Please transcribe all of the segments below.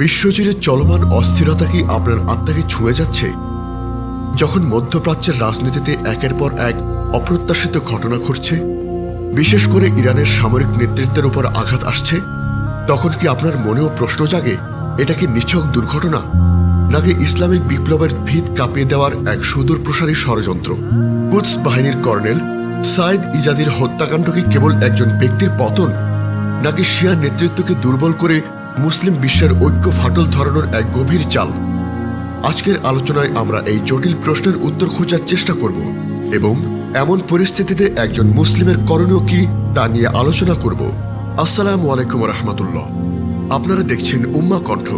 বিশ্বজুড়ে চলমান অস্থিরতা কি আপনার আত্মাকে ছুঁয়ে যাচ্ছে? যখন মধ্যপ্রাচ্যের রাজনীতিতে একের পর এক অপ্রত্যাশিত ঘটনা ঘটছে, বিশেষ করে ইরানের সামরিক নেতৃত্বের উপর আঘাত আসছে, তখন কি আপনার মনেও প্রশ্ন জাগে, এটা কি নিছক দুর্ঘটনা? নাকি ইসলামিক বিপ্লবের ভিত কাঁপিয়ে দেওয়ার এক সুদূর প্রসারী ষড়যন্ত্র? কুদস বাহিনীর কর্নেল সাইদ ইজাদির হত্যাকাণ্ড কি কেবল একজন ব্যক্তির পতন? নাকি শিয়া নেতৃত্বকে দুর্বল করে মুসলিম বিশ্বের ঐক্য ফাটল ধরানোর এক গভীর চাল। আজকের আলোচনায় আমরা এই জটিল প্রশ্নের উত্তর খোঁজার চেষ্টা করব এবং এমন পরিস্থিতিতে একজন মুসলিমের করণীয় কি তা নিয়ে আলোচনা করব। আসসালামু আলাইকুম রহমতুল্লাহ। আপনারা দেখছেন উম্মা কণ্ঠ,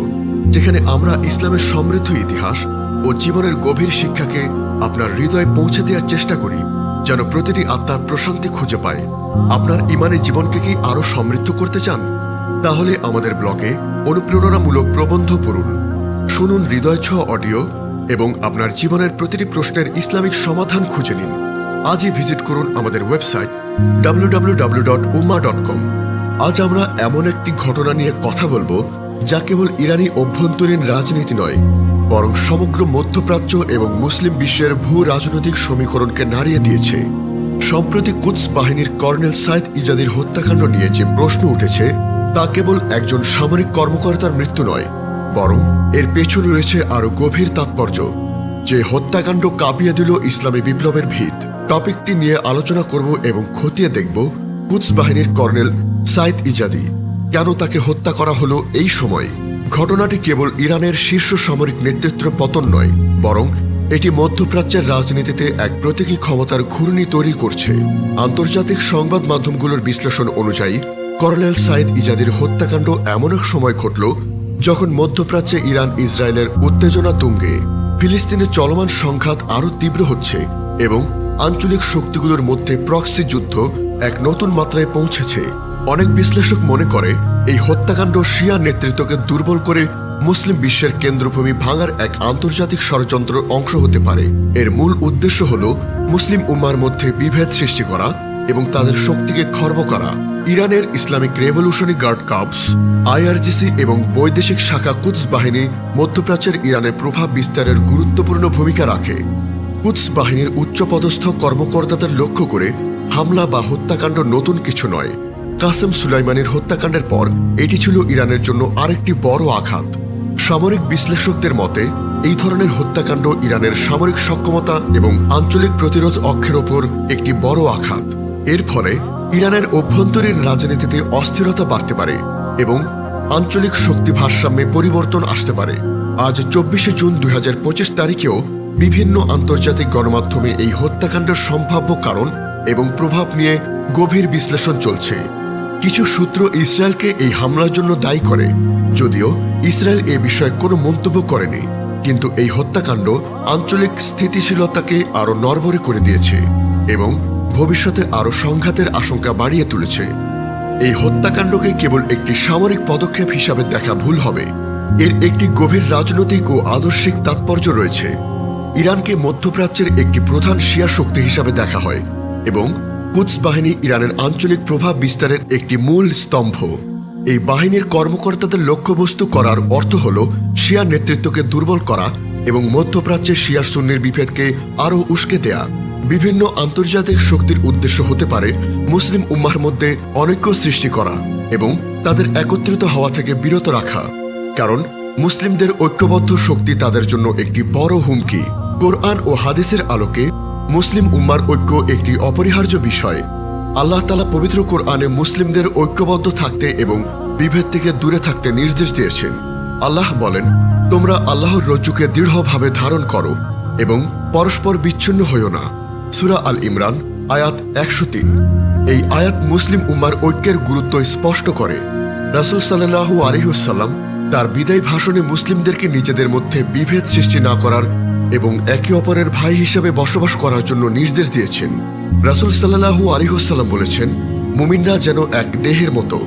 যেখানে আমরা ইসলামের সমৃদ্ধ ইতিহাস ও জীবনের গভীর শিক্ষাকে আপনার হৃদয়ে পৌঁছে দেওয়ার চেষ্টা করি, যেন প্রতিটি আত্মার প্রশান্তি খুঁজে পায়। আপনার ইমানের জীবনকে কি আরও সমৃদ্ধ করতে চান? তাহলে আমাদের ব্লগে অনুপ্রেরণামূলক প্রবন্ধ পড়ুন। শুনুন হৃদয় ছোঁয়া অডিও এবং আপনার জীবনের প্রতিটি প্রশ্নের ইসলামিক সমাধান খুঁজে নিন। আজই ভিজিট করুন আমাদের ওয়েবসাইট www.umma.com আজ আমরা এমন একটি ঘটনা নিয়ে কথা বলব যা কেবল ইরানি অভ্যন্তরীণ রাজনীতি নয়, বরং সমগ্র মধ্যপ্রাচ্য এবং মুসলিম বিশ্বের ভূ রাজনৈতিক সমীকরণকে নাড়িয়ে দিয়েছে। সম্প্রতি কুদস বাহিনীর কর্নেল সাইদ ইজাদির হত্যাকাণ্ড নিয়ে যে প্রশ্ন উঠেছে তা কেবল একজন সামরিক কর্মকর্তার মৃত্যু নয়, বরং এর পেছনে রয়েছে আরও গভীর তাৎপর্য, যে হত্যাকাণ্ড কাঁপিয়ে দিল ইসলামী বিপ্লবের ভিত। টপিকটি নিয়ে আলোচনা করব এবং খতিয়ে দেখব কুদস বাহিনীর কর্নেল সাইদ ইজাদি, কেন তাকে হত্যা করা হলো এই সময়। ঘটনাটি কেবল ইরানের শীর্ষ সামরিক নেতৃত্ব পতন নয়, বরং এটি মধ্যপ্রাচ্যের রাজনীতিতে এক প্রতীকী ক্ষমতার ঘূর্ণি তৈরি করছে। আন্তর্জাতিক সংবাদ মাধ্যমগুলোর বিশ্লেষণ অনুযায়ী কর্নেল সাইদ ইজাদির হত্যাকাণ্ড এমন এক সময় ঘটল যখন মধ্যপ্রাচ্যে ইরান ইসরায়েলের উত্তেজনা তুঙ্গে। ফিলিস্তিনে চলমান সংঘাত আরও তীব্র হচ্ছে এবং আঞ্চলিক শক্তিগুলোর মধ্যে প্রক্সি যুদ্ধ এক নতুন মাত্রায় পৌঁছেছে। অনেক বিশ্লেষক মনে করে, এই হত্যাকাণ্ড শিয়া নেতৃত্বকে দুর্বল করে মুসলিম বিশ্বের কেন্দ্রভূমি ভাঙার এক আন্তর্জাতিক ষড়যন্ত্র অংশ হতে পারে। এর মূল উদ্দেশ্য হল মুসলিম উম্মার মধ্যে বিভেদ সৃষ্টি করা এবং তাদের শক্তিকে খর্ব করা। ইরানের Islamic revolutionary guard corps, IRGC এবং বৈদেশিক শাখা কুদস বাহিনী মধ্যপ্রাচ্যের ইরানে প্রভাব বিস্তারের গুরুত্বপূর্ণ ভূমিকা রাখে। কুদস বাহিনীর উচ্চপদস্থ কর্মকর্তাদের লক্ষ্য করে হামলা বা হত্যাকাণ্ড নতুন কিছু নয়। কাসেম সুলাইমানির হত্যাকাণ্ডের পর এটি ছিল ইরানের জন্য আরেকটি বড় আঘাত। সামরিক বিশ্লেষকদের মতে, এই ধরনের হত্যাকাণ্ড ইরানের সামরিক সক্ষমতা এবং আঞ্চলিক প্রতিরোধ অক্ষের ওপর একটি বড় আঘাত। এর ফলে ইরানের অভ্যন্তরীণ রাজনীতিতে অস্থিরতা বাড়তে পারে এবং আঞ্চলিক শক্তি ভারসাম্যে পরিবর্তন আসতে পারে। আজ চব্বিশে জুন দুই হাজার পঁচিশ তারিখেও বিভিন্ন আন্তর্জাতিক গণমাধ্যমে এই হত্যাকাণ্ডের সম্ভাব্য কারণ এবং প্রভাব নিয়ে গভীর বিশ্লেষণ চলছে। কিছু সূত্র ইসরায়েলকে এই হামলার জন্য দায়ী করে, যদিও ইসরায়েল এ বিষয়ে কোনো মন্তব্য করেনি, কিন্তু এই হত্যাকাণ্ড আঞ্চলিক স্থিতিশীলতাকে আরও নরবরে করে দিয়েছে এবং ভবিষ্যতে আরও সংঘাতের আশঙ্কা বাড়িয়ে তুলেছে। এই হত্যাকাণ্ডকে কেবল একটি সামরিক পদক্ষেপ হিসাবে দেখা ভুল হবে। এর একটি গভীর রাজনৈতিক ও আদর্শিক তাৎপর্য রয়েছে। ইরানকে মধ্যপ্রাচ্যের একটি প্রধান শিয়া শক্তি হিসাবে দেখা হয় এবং কুদস বাহিনী ইরানের আঞ্চলিক প্রভাব বিস্তারের একটি মূল স্তম্ভ। এই বাহিনীর কর্মকর্তাদের লক্ষ্যবস্তু করার অর্থ হল শিয়া নেতৃত্বকে দুর্বল করা এবং মধ্যপ্রাচ্যের শিয়া সুন্নির বিভেদকে আরও উস্কে দেয়া। বিভিন্ন আন্তর্জাতিক শক্তির উদ্দেশ্য হতে পারে মুসলিম উম্মার মধ্যে অনৈক্য সৃষ্টি করা এবং তাদের একত্রিত হওয়া থেকে বিরত রাখা। কারণ মুসলিমদের ঐক্যবদ্ধ শক্তি তাদের জন্য একটি বড় হুমকি। কোরআন ও হাদিসের আলোকে মুসলিম উম্মার ঐক্য একটি অপরিহার্য বিষয়। আল্লাহ তালা পবিত্র কোরআনে মুসলিমদের ঐক্যবদ্ধ থাকতে এবং বিভেদ থেকে দূরে থাকতে নির্দেশ দিয়েছেন। আল্লাহ বলেন, তোমরা আল্লাহর রজ্জুকে দৃঢ়ভাবে ধারণ করো এবং পরস্পর বিচ্ছিন্ন হইও না। সুরা আল ইমরান, আয়াত একশো তিন। এই আয়াত মুসলিম উম্মার ঐক্যের গুরুত্ব স্পষ্ট করে। রাসুল সাল্লাহু আলহিউসাল্লাম তার বিদায় ভাষণে মুসলিমদেরকে নিজেদের মধ্যে বিভেদ সৃষ্টি না করার এবং একে অপরের ভাই হিসেবে বসবাস করার জন্য নির্দেশ দিয়েছেন। রাসুল সাল্লাহু আলিহাসাল্লাম বলেছেন, মুমিনরা যেন এক দেহের মতো,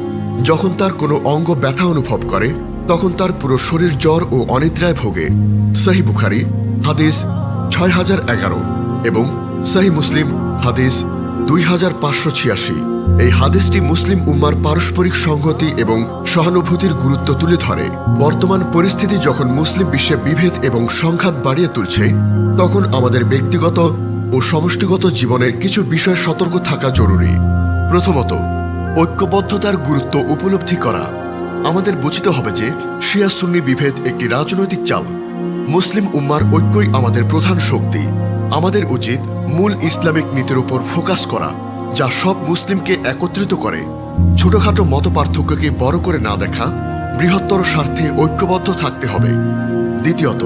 যখন তার কোনো অঙ্গ ব্যথা অনুভব করে, তখন তার পুরো শরীর জ্বর ও অনিদ্রায় ভোগে। সাহি বুখারি, হাদিস ছয় হাজার এগারো এবং সাহি মুসলিম, হাদিস দুই হাজার পাঁচশো ছিয়াশি। এই হাদিসটি মুসলিম উম্মার পারস্পরিক সংহতি এবং সহানুভূতির গুরুত্ব তুলে ধরে। বর্তমান পরিস্থিতি যখন মুসলিম বিশ্বে বিভেদ এবং সংঘাত বাড়িয়ে তুলছে, তখন আমাদের ব্যক্তিগত ও সমষ্টিগত জীবনের কিছু বিষয়ে সতর্ক থাকা জরুরি। প্রথমত, ঐক্যবদ্ধতার গুরুত্ব উপলব্ধি করা। আমাদের বুঝতে হবে যে শিয়া সুন্নি বিভেদ একটি রাজনৈতিক চাল। মুসলিম উম্মার ঐক্যই আমাদের প্রধান শক্তি। আমাদের উচিত মূল ইসলামিক নীতির উপর ফোকাস করা, যা সব মুসলিমকে একত্রিত করে। ছোটখাটো মত পার্থক্যকে বড় করে না দেখা, বৃহত্তর স্বার্থে ঐক্যবদ্ধ থাকতে হবে। দ্বিতীয়ত,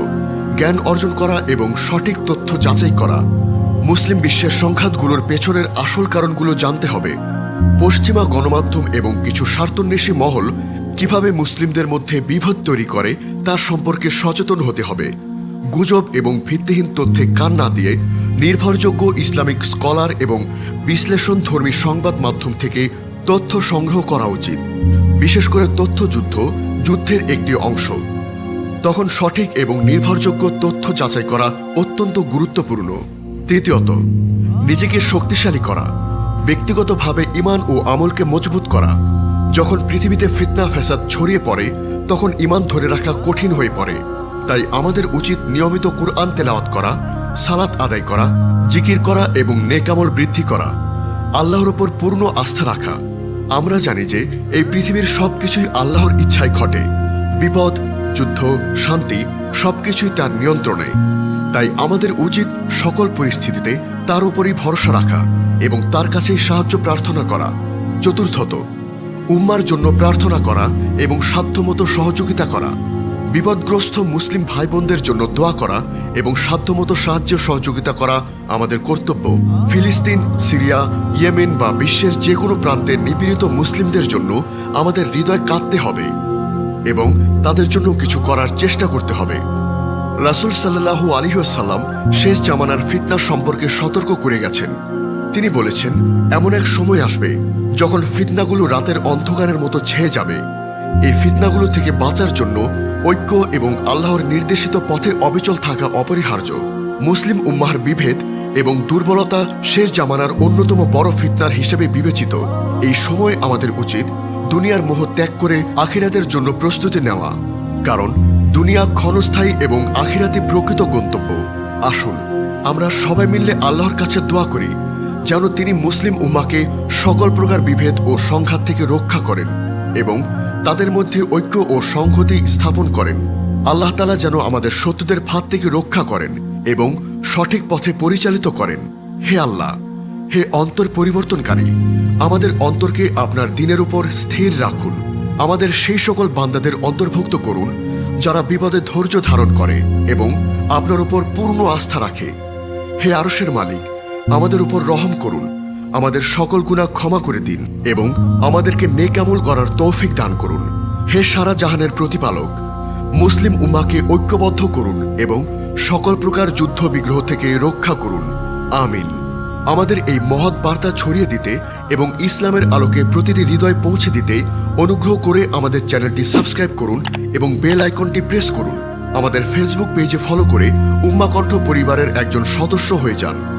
জ্ঞান অর্জন করা এবং সঠিক তথ্য যাচাই করা। মুসলিম বিশ্বের সংঘাতগুলোর পেছনের আসল কারণগুলো জানতে হবে। পশ্চিমা গণমাধ্যম এবং কিছু স্বার্থন্বেষী মহল কীভাবে মুসলিমদের মধ্যে বিভেদ তৈরি করে, তার সম্পর্কে সচেতন হতে হবে। গুজব এবং ভিত্তিহীন তথ্যে কান না দিয়ে নির্ভরযোগ্য ইসলামিক স্কলার এবং বিশ্লেষণধর্মী সংবাদ মাধ্যম থেকে তথ্য সংগ্রহ করা উচিত। বিশেষ করে তথ্যযুদ্ধ যুদ্ধের একটি অংশ। তখন সঠিক এবং নির্ভরযোগ্য তথ্য যাচাই করা অত্যন্ত গুরুত্বপূর্ণ। তৃতীয়ত, নিজেকে শক্তিশালী করা। ব্যক্তিগতভাবে ইমান ও আমলকে মজবুত করা। যখন পৃথিবীতে ফিতনা, ফ্যাসাদ ছড়িয়ে পড়ে, তখন ইমান ধরে রাখা কঠিন হয়ে পড়ে। তাই আমাদের উচিত নিয়মিত কুরআন তেলাওয়াত করা, সালাত আদায় করা, জিকির করা এবং নেকামল বৃদ্ধি করা। আল্লাহর ওপর পূর্ণ আস্থা রাখা। আমরা জানি যে এই পৃথিবীর সবকিছুই আল্লাহর ইচ্ছায় ঘটে। বিপদ, যুদ্ধ, শান্তি সবকিছুই তার নিয়ন্ত্রণে। তাই আমাদের উচিত সকল পরিস্থিতিতে তার উপরই ভরসা রাখা এবং তার কাছে সাহায্য প্রার্থনা করা। চতুর্থত, উম্মার জন্য প্রার্থনা করা এবং সাধ্যমতো সহযোগিতা করা। বিপদগ্রস্ত মুসলিম ভাই বোনদের জন্য দোয়া করা এবং সাধ্যমতো সাহায্য সহযোগিতা করা আমাদের কর্তব্য। ফিলিস্তিন, সিরিয়া, ইয়েমেন বা বিশ্বের যে কোনো প্রান্তে নিপীড়িত মুসলিমদের জন্য আমাদের হৃদয় কাঁদতে হবে এবং তাদের জন্য কিছু করার চেষ্টা করতে হবে। রাসুল সাল্লাহু আলিহাসাল্লাম শেষ জামানার ফিতনা সম্পর্কে সতর্ক করে গেছেন। তিনি বলেছেন, এমন এক সময় আসবে যখন ফিতনাগুলো রাতের অন্ধকারের মতো ছেয়ে যাবে। এই ফিতনাগুলো থেকে বাঁচার জন্য ঐক্য এবং আল্লাহর নির্দেশিত পথে অবিচল থাকা অপরিহার্য। মুসলিম উম্মাহর বিভেদ এবং দুর্বলতা শেষ জামানার অন্যতম বড় ফিতনার হিসেবে বিবেচিত। এই সময় আমাদের উচিত দুনিয়ার মোহ ত্যাগ করে আখিরাতের জন্য প্রস্তুতি নেওয়া। কারণ দুনিয়া ক্ষণস্থায়ী এবং আখিরাতে প্রকৃত গন্তব্য। আসুন, আমরা সবাই মিললে আল্লাহর কাছে দোয়া করি, যেন তিনি মুসলিম উম্মাকে সকল প্রকার বিভেদ ও সংঘাত থেকে রক্ষা করেন এবং তাদের মধ্যে ঐক্য ও সংহতি স্থাপন করেন। আল্লাহ তালা যেন আমাদের শত্রুদের ফাঁদ থেকে রক্ষা করেন এবং সঠিক পথে পরিচালিত করেন। হে আল্লাহ, হে অন্তর পরিবর্তনকারী, আমাদের অন্তরকে আপনার দিনের উপর স্থির রাখুন। আমাদের সেই সকল বান্দাদের অন্তর্ভুক্ত করুন, যারা বিপদে ধৈর্য ধারণ করে এবং আপনার উপর পূর্ণ আস্থা রাখে। হে আরশের মালিক, আমাদের উপর রহম করুন। আমাদের সকল গুণা ক্ষমা করে দিন এবং আমাদেরকে নেকামল করার তৌফিক দান করুন। হে সারা জাহানের প্রতিপালক, মুসলিম উম্মাকে ঐক্যবদ্ধ করুন এবং সকল প্রকার যুদ্ধ বিগ্রহ থেকে রক্ষা করুন। আমিন। আমাদের এই মহৎ বার্তা ছড়িয়ে দিতে এবং ইসলামের আলোকে প্রতিটি হৃদয় পৌঁছে দিতে অনুগ্রহ করে আমাদের চ্যানেলটি সাবস্ক্রাইব করুন এবং বেল আইকনটি প্রেস করুন। আমাদের ফেসবুক পেজে ফলো করে উম্মাকণ্ঠ পরিবারের একজন সদস্য হয়ে যান।